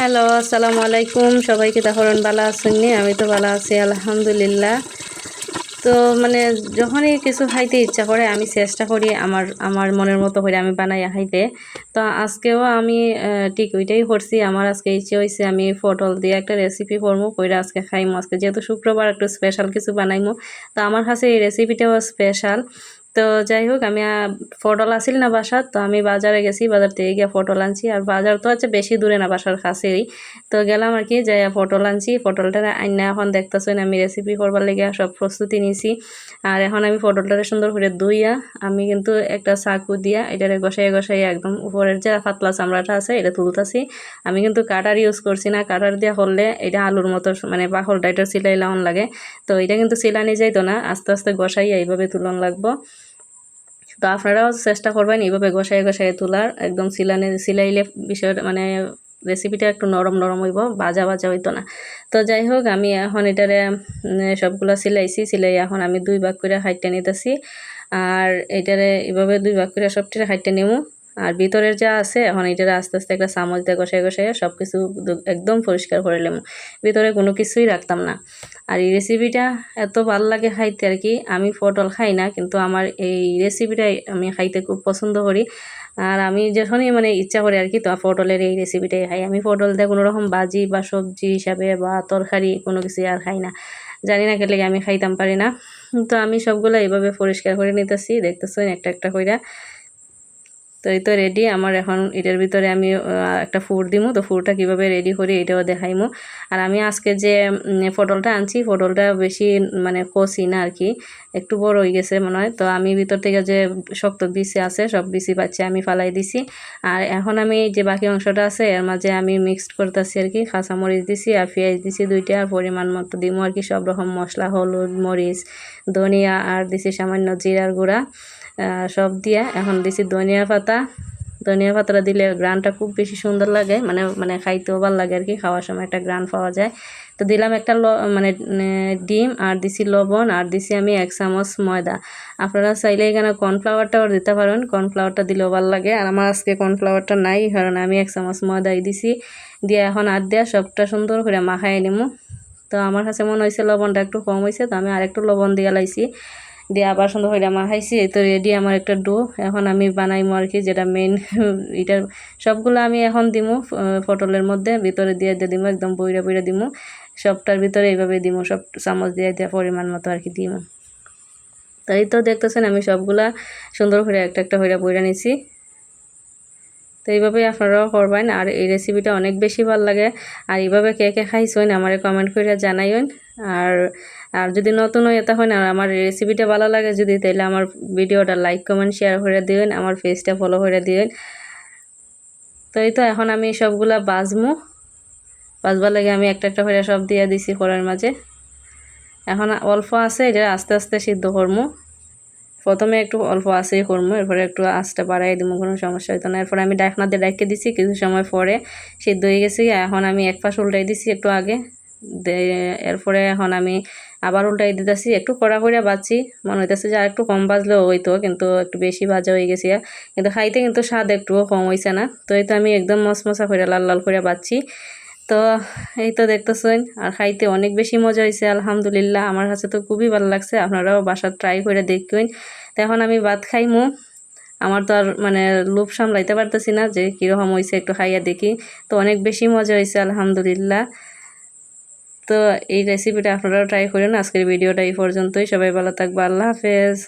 Hello, আসসালামু আলাইকুম। সবাইকে তখন ভালো আছেন নি? আমি তো ভালো আছি, আলহামদুলিল্লাহ। তো মানে যখনই কিছু খাইতে ইচ্ছা করে, আমি চেষ্টা করি আমার আমার মনের মতো করে আমি বানাই খাইতে। তো আজকেও আমি ঠিক ওইটাই করছি। আমার আজকে ইচ্ছে হয়েছে আমি পটল দিয়ে একটা রেসিপি করব, কইরা আজকে খাইমো। আজকে যেহেতু শুক্রবার একটু স্পেশাল কিছু বানাইমো, তো আমার কাছে এই রেসিপিটাও স্পেশাল তো যাই হোক, আমি পটল আসিল না বাসার তো আমি বাজারে গেছি, বাজার থেকে গিয়ে পটল আনছি। আর বাজার তো আছে বেশি দূরে না, বাসার কাছেই তো গেলাম আর কি যাই পটল আনছি, পটলটা আইনা এখন দেখতেছেন, আমি রেসিপি করবার লেগে সব প্রস্তুতি নিছি। আর এখন আমি পটলটারে সুন্দর করে ধুইয়া, আমি কিন্তু একটা চাকু দিয়া এটারে গসাই গসাই একদম উপরের যে পাতলা চামড়াটা আছে, এটা তুলতাছি। আমি কিন্তু কাটার ইউজ করছি না, কাটার দিয়া করলে এটা আলুর মতো মানে বাকলটা এটা সিলাই লাউন লাগে। তো এটা কিন্তু সিলানি যাইতো না, আস্তে আস্তে গসাইয়া এইভাবে তুলন লাগবো। তো আপনারাও চেষ্টা করবেন এইভাবে গোসাই গোসাই তোলার। একদম সিলানে সিলাইলে বিষয়টা মানে রেসিপিটা একটু নরম নরম হইব বাজা বাজা হইতো না। তো যাই হোক, আমি এখন এটারে সবগুলো সিলাইছি। সিলাই এখন আমি দুই ভাগ করে হাইটটা নিতেছি। আর এটারে এভাবে দুই ভাগ করে সবটির হাইটটা নেব। আর ভিতরের যা আছে, এখন এটারে আস্তে আস্তে একটা চামচ দিয়ে গোসাই গোসাই সব কিছু একদম পরিষ্কার করে নেব। ভিতরে কোনো কিছুই রাখতাম না। আর এই রেসিপিটা এত ভালো লাগে খাইতে আর কি, আমি পটল খাই না, কিন্তু আমার এই রেসিপিটাই আমি খাইতে খুব পছন্দ করি। আর আমি যখনই মানে ইচ্ছা করি আর কি, তো পটলের এই রেসিপিটাই খাই। আমি পটল দিয়ে কোনো রকম ভাজি বা সবজি হিসাবে বা তরকারি কোনো কিছু আর খাই না। জানি না কেলে আমি খাইতাম পারি না। তো আমি সবগুলো এইভাবে পরিষ্কার করে নিতেছি, দেখতেছেন একটা একটা কইরা। তো এই তো রেডি আমার এখন এটার ভিতরে আমি একটা ফুড দিমু, তো ফুডটা কীভাবে রেডি করি এটাও দেখাইমু। আর আমি আজকে যে পটলটা আনছি, পটলটা বেশি মানে কষি না আর কি, একটু বড় হয়ে গেছে মনে হয়। তো আমি ভিতর থেকে যে শক্ত বিসি আছে, সব বিসি পাচ্ছি আমি ফালাই দিছি। আর এখন আমি যে বাকি অংশটা আছে, এর মাঝে আমি মিক্সড করতেছি আর কি, কাঁচামরিচ দিছি আর পেঁয়াজ দিছি দুইটা, আর পরিমাণ মতো দিমু আর কি, সব রকম মশলা, হলুদ, মরিচ, ধনিয়া, আর দিছি সামান্য জিরার গুঁড়া। সব দিয়া এখন দিছি ধনিয়া পাতা। ধনিয়া পাতাটা দিলে গ্রানটা খুব বেশি সুন্দর লাগে মানে মানে খাইতেও ভালো লাগে আর কি খাওয়ার সময় একটা গ্রান পাওয়া যায়। তো দিলাম একটা মানে ডিম আর দিছি লবণ আর দিছি আমি এক চামচ ময়দা। আপনারা চাইলে এখানে কর্নফ্লাওয়ারটাও দিতে পারেন, কর্নফ্লাওয়ারটা দিলেও ভালো লাগে। আর আমার আজকে কর্নফ্লাওয়ারটা নাই, কারণ আমি এক চামচ ময়দাই দিছি। দিয়ে এখন আর দেওয়া সবটা সুন্দর করে মাখাই নিমু। তো আমার কাছে মনে হয়েছে লবণটা একটু কম হয়েছে তো আমি আরেকটু লবণ দিয়ে লাইছি। দিয়ে আবার সুন্দর করে মাখাইছি এই তো রেডি আমার একটা ডো। এখন আমি বানাইমো আর কি, যেটা মেইন এটার সবগুলো আমি এখন দিমু পটলের মধ্যে, ভিতরে দিয়ে দিয়ে দিমু, একদম বইরা বইরা দিমু। সবটার ভিতরে এইভাবে দিমু, সব চামচ দিয়ে দিয়ে পরিমাণ মতো আর কি দিমু। তাই তো দেখতেছেন, আমি সবগুলা সুন্দর করে একটা একটা হইরা বইরা নিছি। তো এইভাবেই আপনারাও করবেন, আর এই রেসিপিটা অনেক বেশি ভালো লাগে। আর এইভাবে কে কে খাইছেন, আমারে কমেন্ট করে জানাইন আর আর যদি নতুন হয়ে তখন আর আমার রেসিপিটা ভালো লাগে যদি, তাহলে আমার ভিডিওটা লাইক কমেন্ট শেয়ার করে দিবেন, আমার পেজটা ফলো করে দিবেন। তো এই তো, এখন আমি সবগুলা বাজমু। বাজবার লাগে আমি একটা একটা করে সব দিয়ে দিছি করার মাঝে। এখন অল্প আছে, এটা আস্তে আস্তে সিদ্ধ করব প্রথমে একটু অল্প আঁচেই করব এরপরে একটু আঁচটা বাড়াই দিব কোনো সমস্যা হতো না। এরপরে আমি ডাকনা দিয়ে ডাইকে দিছি, কিছু সময় পরে সিদ্ধ হয়ে গেছি। এখন আমি এক পাশ উল্টাই দিছি একটু আগে। এরপরে এখন আমি আবার উল্টাই দিতেছি, একটু কড়া করে বাজছি মনে হইতেছে যে আর একটু কম বাজলেও হইতো, কিন্তু একটু বেশি ভাজা হয়ে গেছে কিন্তু খাইতে কিন্তু স্বাদ একটুও কম হয়েছে না। তো এই তো আমি একদম মশমশা করে লাল লাল করে বাজছি তো এই তো দেখতেছেন, আর খাইতে অনেক বেশি মজা হয়েছে আলহামদুলিল্লাহ। আমার কাছে তো খুবই ভালো লাগছে, আপনারাও বাসার ট্রাই করে দেখবেন। তো এখন আমি ভাত খাইমু। আমার তো আর মানে লোভ সামলাইতে পারতেছি না যে কীরকম হয়েছে একটু খাইয়া দেখি। তো অনেক বেশি মজা হয়েছে আলহামদুলিল্লাহ। তো এই রেসিপিটা আপনারাও ট্রাই করুন। আজকের ভিডিওটা এই পর্যন্তই। সবাই ভালো থাকবে আল্লাহ হাফেজ।